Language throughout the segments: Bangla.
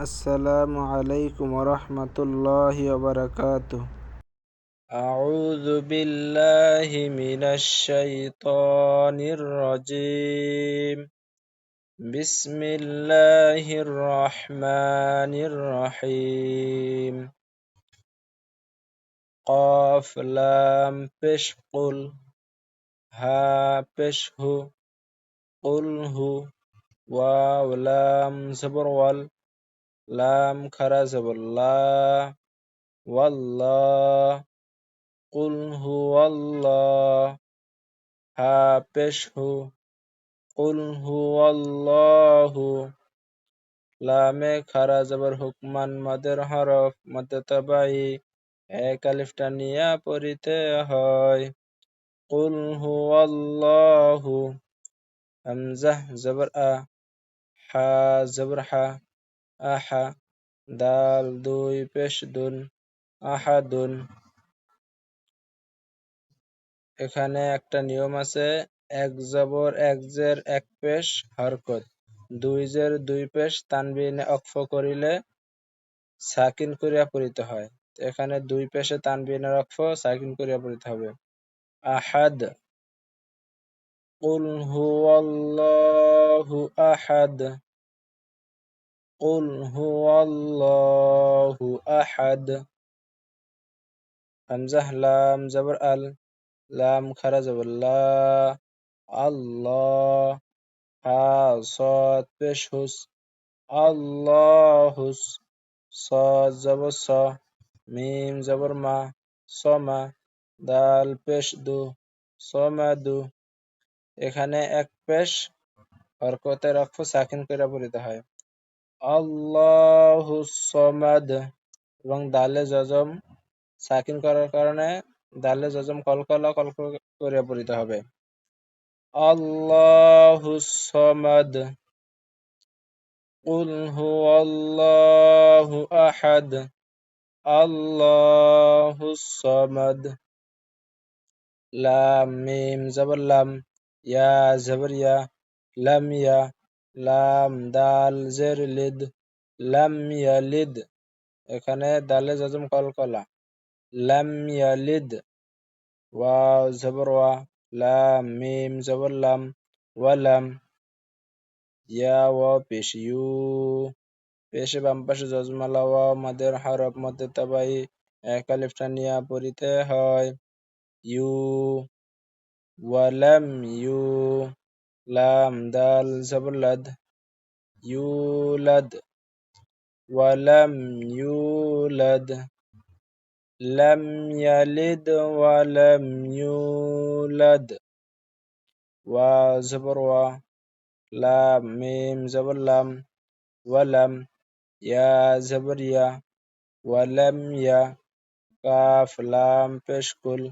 السلام عليكم ورحمة الله وبركاته. أعوذ بالله من الشيطان الرجيم. بسم الله الرحمن الرحيم. قاف لام بش قل. ها بش هو. قل هو. واو لام صبر وال. লাম খারা জবর লা ওয়াল্লাহ কুল হু হা পেশ হু কুল হু আল্লাহু লামে খারা জবর হুকমান মাদের হরফ মধ্যে তবাই এক আলিফটা নিয়া পড়িতে হয়। কুল হু আল্লাহু হামজাহ জবর আ হা জবর হা আহা দাল দুই পেশ দুন আহাদুন এখানে একটা নিয়ম আছে এক জবর এক জের এক পেশ হরকত দুই জের দুই পেশ তানবিনে অক্ফ করিলে সাকিন করিয়া পড়িতে হয় এখানে দুই পেশে তানবিনের অক্ফ সাকিন করিয়া পড়িতে হবে আহাদ قل هو الله أحد قل هو الله أحد হামজাহ লাম জবর আল লাম খারা জবর লা আল্লাহ হা সদ পেশ হুস আল্লাহুস সদ জবর স মিম জবর মা সমা দাল পেশ দু সমাদু এখানে এক পেশ হরকতের অক্ষ সাকিন করে পড়িতে হয় আল্লাহুসমাদ এবং দালে জজম সাকিন করার কারণে দালে জজম কলকলা কলকল করে পড়িতে হবে আল্লাহুসমাদ قل هو الله أحد الله الصمد লাম মিম জবর লাম ইয়া জবর ইয়া লাম ইয়া লাম, দাল, জের, লিদ, লাম ইয়ালিদ এখানে দালে জজম কলকলা লাম ইয়ালিদ ওয়াও, জবর ওয়া। লাম, মিম, জবর লাম। ওয়ালাম ইয়া ওয়া পেশ, ইউ। পেশে বাম পাশে জজমালা ওয়া মাদের হরফ মধ্যে তাবাই। এক আলিফটা নিয়া পড়িতে হয়। ইউ। ওয়ালাম ইউ। লাম দাল জবরলাদ ইউলাদ ওয়ালাম ইউলাদ লাম ইয়ালিদ ওয়ালাম ইউলাদ ওয়া জবর ওয়া লাম মিম জবর লাম ওয়ালাম ইয়া জবর ইয়া ওয়ালাম ইয়া কাফ লাম পেশকুল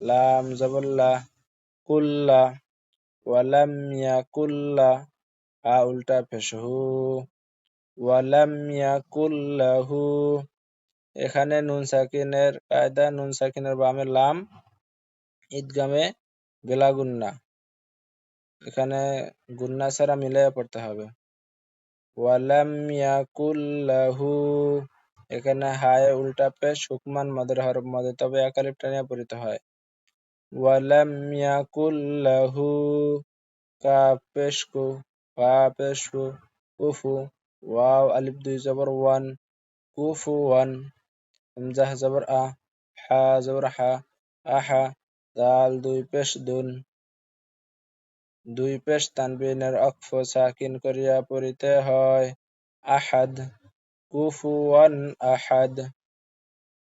লাম জবর লা কুল্লা ওয়ালাম ইয়াকুল্লা হা উল্টা পেশ। হু ওয়ালাম এখানে নুন সাকিনের কায়দা, নুন সাকিনের বামে লাম ঈদগামে বেলা গুন্না এখানে গুন্না ছাড়া মিলে পড়তে হবে। ওয়ালাম ইয়াকুল্লাহু এখানে হায় উল্টা পেশ, হুকমান, মাদের হরফ, মদে, তবে একালিপ টানিয়া পড়িতে হয়। পেশ কু ফা পেশ কু কুফু ওয়াও আলিফ দুই জবর ওয়ান কুফু ওয়ান হামজাহ জবর আ হা জবর হা আহা দাল দুই পেশ দুন দুই পেশ তানবিনের অক্ফ সাকিন করিয়া পড়িতে হয় আহাদ কুফুয়ান আহাদ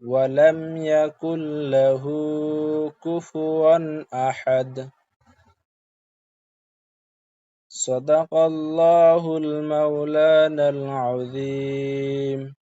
ولم يكن له كفوا أحد. صدق الله المولانا العظيم.